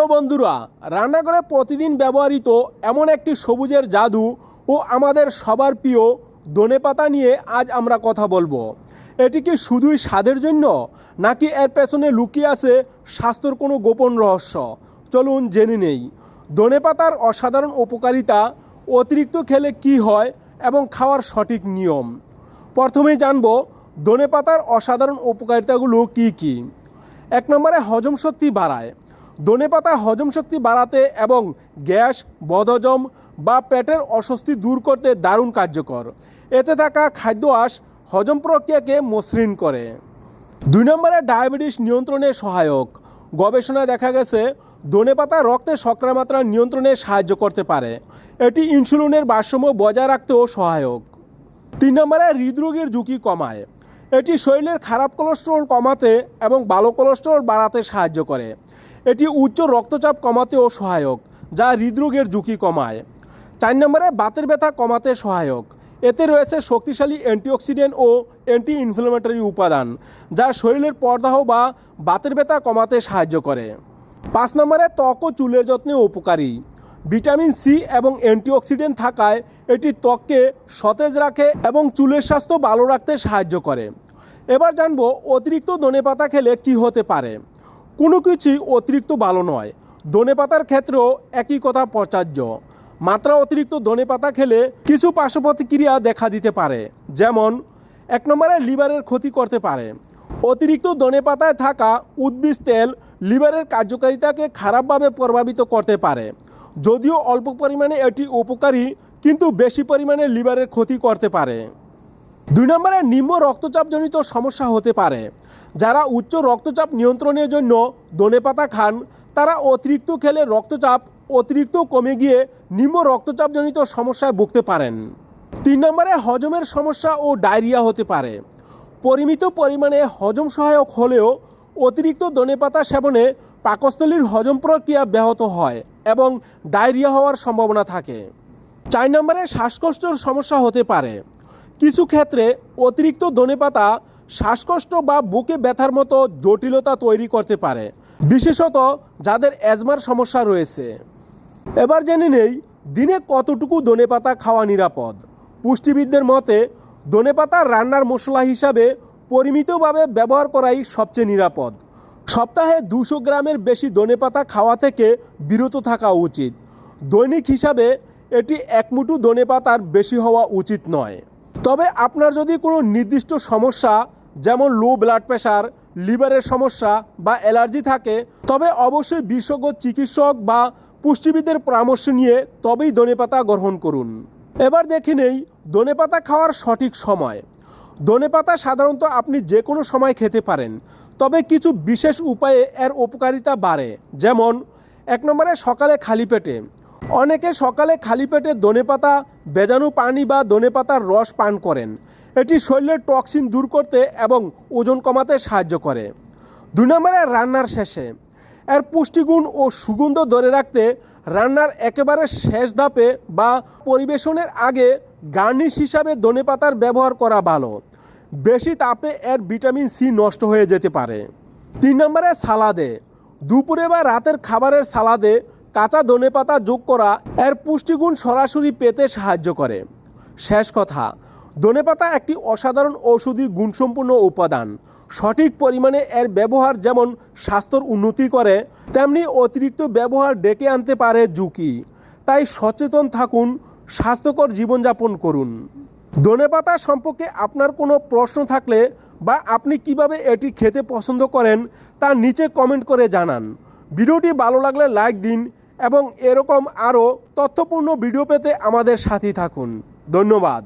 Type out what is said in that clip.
Hello বন্ধুরা, রান্নাঘরে প্রতিদিন ব্যবহৃত এমন একটি সবুজের জাদু ও আমাদের সবার প্রিয় দনে পাতা নিয়ে আজ আমরা কথা বলব। এটি কি শুধুই স্বাদের জন্য, নাকি এর পেছনে লুকিয়ে আছে স্বাস্থ্যর কোনো গোপন রহস্য? চলুন জেনে নেই। দনে পাতার অসাধারণ উপকারিতা, অতিরিক্ত খেলে কি হয় এবং খাওয়ার সঠিক নিয়ম? প্রথমেই জানব দনে পাতার অসাধারণ উপকারিতাগুলো কি কি? এক নম্বরে হজম শক্তি বাড়ায়। ধনেপাতা হজম শক্তি বাড়াতে এবং গ্যাস, বদহজম বা পেটের অস্বস্তি দূর করতে দারুণ কার্যকর। এতে থাকা খাদ্য আঁশ হজম প্রক্রিয়াকে মসৃণ করে। দুই নম্বরে ডায়াবেটিস নিয়ন্ত্রণে সহায়ক। গবেষণায় দেখা গেছে ধনেপাতা রক্তে শর্করা মাত্রা নিয়ন্ত্রণে সাহায্য করতে পারে। এটি ইনসুলিনের ভারসাম্য বজায় রাখতেও সহায়ক। তিন নম্বরে হৃদরোগের ঝুঁকি কমায়। এটি শরীরের খারাপ কোলেস্টেরল কমাতে এবং ভালো কোলেস্টেরল বাড়াতে সাহায্য করে। এটি উচ্চ রক্তচাপ কমাতেও সহায়ক, যা হৃদরোগের ঝুঁকি কমায়। চার নম্বরে, বাতের ব্যথা কমাতে সহায়ক। এতে রয়েছে শক্তিশালী অ্যান্টিঅক্সিডেন্ট ও অ্যান্টি ইনফ্লামেটরি উপাদান, যা শরীরের পর্দাহ বা বাতের ব্যথা কমাতে সাহায্য করে। পাঁচ নম্বরে, ত্বক ও চুলের যত্নে উপকারী। ভিটামিন সি এবং অ্যান্টিঅক্সিডেন্ট থাকায় এটি ত্বককে সতেজ রাখে এবং চুলের স্বাস্থ্য ভালো রাখতে সাহায্য করে। এবার জানব, অতিরিক্ত ধনেপাতা খেলে কি হতে পারে। কোনো কিছুই অতিরিক্ত ভালো নয়। ধনেপাতার ক্ষেত্রেও একই কথা প্রচার্য। মাত্রা অতিরিক্ত ধনেপাতা খেলে কিছু পার্শ্ব প্রতিক্রিয়া দেখা দিতে পারে, যেমন এক নম্বরে লিভারের ক্ষতি করতে পারে। অতিরিক্ত ধনেপাতায় থাকা উদ্ভিজ তেল লিভারের কার্যকারিতাকে খারাপভাবে প্রভাবিত করতে পারে। যদিও অল্প পরিমাণে এটি উপকারী, কিন্তু বেশি পরিমাণে লিভারের ক্ষতি করতে পারে। দুই নম্বরে নিম্ন রক্তচাপজনিত সমস্যা হতে পারে। যারা উচ্চ রক্তচাপ নিয়ন্ত্রণের জন্য ধনেপাতা খান, তারা অতিরিক্ত খেলে রক্তচাপ অতিরিক্ত কমে গিয়ে নিম্ন রক্তচাপজনিত সমস্যায় ভুগতে পারেন। তিন নম্বরে হজমের সমস্যা ও ডায়রিয়া হতে পারে। পরিমিত পরিমাণে হজম সহায়ক হলেও অতিরিক্ত ধনেপাতা সেবনে পাকস্থলীর হজম প্রক্রিয়া ব্যাহত হয় এবং ডায়রিয়া হওয়ার সম্ভাবনা থাকে। চার নম্বরে শ্বাসকষ্টর সমস্যা হতে পারে। কিছু ক্ষেত্রে অতিরিক্ত ধনেপাতা শ্বাসকষ্ট বা বুকে ব্যথার মতো জটিলতা তৈরি করতে পারে, বিশেষত যাদের অ্যাজমার সমস্যা রয়েছে। এবার জেনে নেই, দিনে কতটুকু ধনেপাতা খাওয়া নিরাপদ? পুষ্টিবিদদের মতে ধনেপাতা রান্নার মশলা হিসাবে পরিমিতভাবে ব্যবহার করাই সবচেয়ে নিরাপদ। সপ্তাহে দুশো গ্রামের বেশি ধনেপাতা খাওয়া থেকে বিরত থাকা উচিত। দৈনিক হিসাবে এটি এক মুঠো ধনেপাতার বেশি হওয়া উচিত নয়। তবে আপনার যদি কোনো নির্দিষ্ট সমস্যা, যেমন লো ব্লাড প্রেশার লিভারের সমস্যা বা অ্যালার্জি থাকে, তবে অবশ্যই বিশেষজ্ঞ চিকিৎসক বা পুষ্টিবিদের পরামর্শ নিয়ে তবেই ধনেপাতা গ্রহণ করুন। এবার দেখে নেই ধনেপাতা খাওয়ার সঠিক সময়। ধনেপাতা সাধারণত আপনি যে কোনো সময় খেতে পারেন, তবে কিছু বিশেষ উপায়ে এর উপকারিতা বাড়ে, যেমন এক নম্বরে সকালে খালি পেটে অনেকে সকালে খালি পেটে দনে পাতা বেজানো পানি বা দনে পাতার রস পান করেন। এটি শরীরের টক্সিন দূর করতে এবং ওজন কমাতে সাহায্য করে। দুই নম্বরে রান্নার শেষে। এর পুষ্টিগুণ ও সুগন্ধ ধরে রাখতে রান্নার একেবারে শেষ ধাপে বা পরিবেশনের আগে গার্নিশ হিসাবে ধনেপাতার ব্যবহার করা ভালো। বেশি তাপে এর ভিটামিন সি নষ্ট হয়ে যেতে পারে। তিন নম্বরে সালাদে। দুপুরে বা রাতের খাবারের সালাদে কাঁচা ধনেপাতা যোগ করা এর পুষ্টিগুণ সরাসরি পেতে সাহায্য করে। শেষ কথা ধনেপাতা একটি অসাধারণ ঔষধি গুণসম্পন্ন উপাদান। সঠিক পরিমাণে এর ব্যবহার যেমন স্বাস্থ্যর উন্নতি করে, তেমনি অতিরিক্ত ব্যবহার ডেকে আনতে পারে ঝুঁকি। তাই সচেতন থাকুন, স্বাস্থ্যকর জীবনযাপন করুন। ধনেপাতা সম্পর্কে আপনার কোনো প্রশ্ন থাকলে বা আপনি কীভাবে এটি খেতে পছন্দ করেন তা নিচে কমেন্ট করে জানান। ভিডিওটি ভালো লাগলে লাইক দিন এবং এরকম আরও তথ্যপূর্ণ ভিডিও পেতে আমাদের সাথেই থাকুন। ধন্যবাদ।